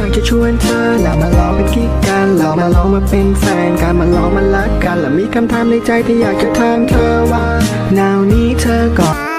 อยากจะชวนเธอนะมาลองเป็นกิ๊กกันเรามาลองมาเป็นแฟนกันมาลองมารักกันและมีคำถามในใจที่อยากจะถามเธอว่า นาวนี้เธอก่อน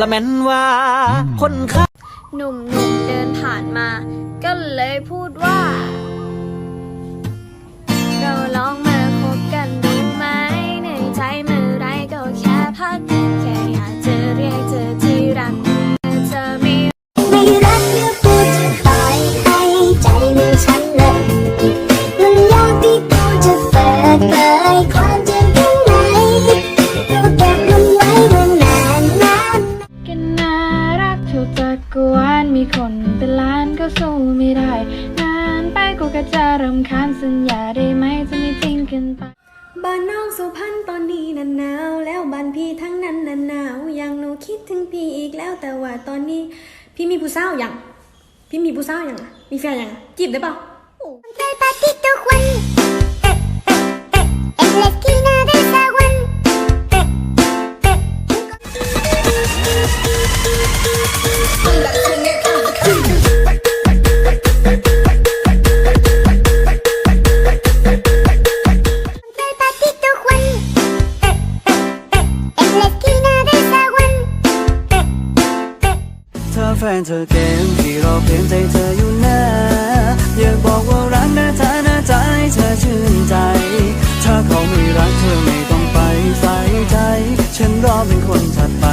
ละแม่นว่าคนข้าหนุ่มๆเดินผ่านมา ก็เลยพูดว่า เราลองมาคบกันดูไหมเหนื่อยใจเมื่อไรก็แค่พัก แค่อยากจะเรียกเธอที่รักเธอไม่ไม่รักเมื่อพูดจะปล่อยให้ใจมือฉันเลยมันยากที่กูจะเปิดเผยความ กูก็จะรำคาญสัญญาได้ไหมจะไม่ทิ้งกันไป บ้านน้องสุพรรณตอนนี้นันหนาวแล้วบ้านพี่ทั้งนั้นนันหนาวอย่างหนูคิดถึงพี่อีกแล้วแต่ว่าตอนนี้ พี่มีผู้สาวอย่างพี่มีผู้สาวอย่างอะมีแฟนอย่างอะจีบได้เปล่าเคยปาร์ตี้ทุกวันเอ๊ะเอ๊ะเอ๊ะเอ็งเล็กที่หน้า เธอแฟนเธอเกมที่รอเพียงใจเธออยู่นะอยากบอกว่ารักนะเธอนะใจเธอชื่นใจ ถ้าเขาไม่รักเธอไม่ต้องไปใส่ใจ ฉันรอเป็นคนถัดไป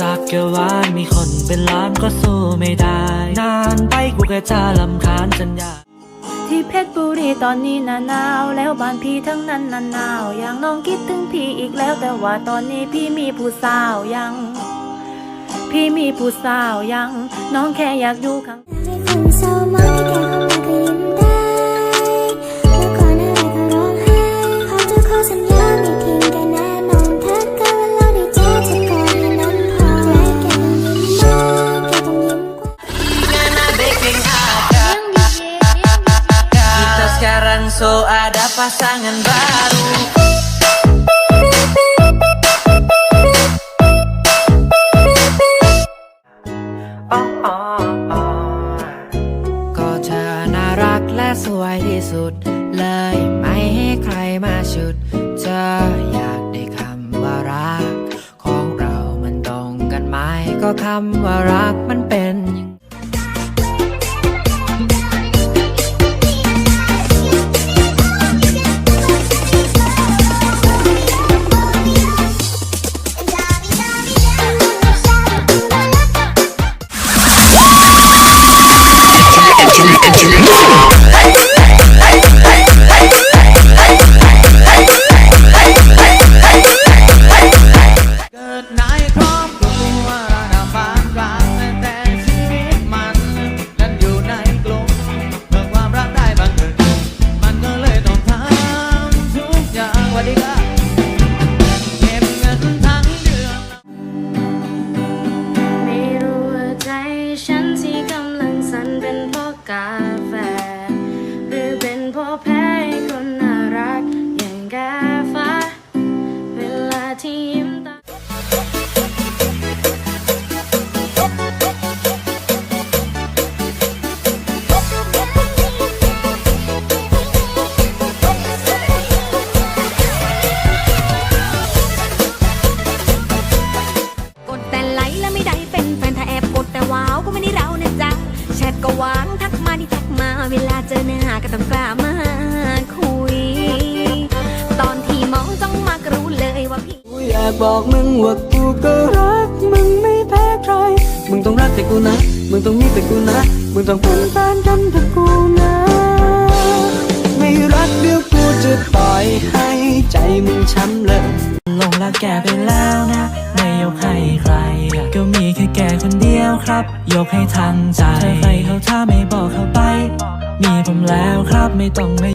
จากเกวานมีคนเป็นล้านก็สู้ไม่ได้ นานไปกูก็จะลำคาญสัญญาที่เพชรบุรีตอนนี้หนาหนาว แล้วบ้านพี่ทั้งนั้นหนาหนาว อย่างน้องคิดถึงพี่อีกแล้ว แต่ว่าตอนนี้พี่มีผู้สาวยัง พี่มีผู้สาวยัง น้องแค่อยากอยู่ข้าง pasangan baru oh, oh, oh. ก็เธอน่ารักและสวยที่สุด เลยไม่ให้ใครมาชุด เธออยากได้คำว่ารัก ของเรามันตรงกันไหมก็คำว่ารักมันเป็นอย่าง ก็ต้องกล้ามาคุย ตอนที่มองจ้องมาก็รู้เลยว่าพี่ กูอยากบอกมึงว่ากูก็รักมึงไม่แพ้ใคร มึงต้องรักแต่กูนะ มึงต้องมีแต่กูนะ มึงต้องเป็นแฟนกันแต่กูนะ ไม่รักเดี๋ยวกูจะปล่อยให้ใจมึงช้ำเลยหลงรักแกไปแล้วนะ ไม่ยกให้ใครก็มีแค่แกคนเดียวครับ ยกให้ทั้งใจถ้าใครเขาถ้าไม่บอกเขาไป มีผมแล้วครับไม่ต้องไม่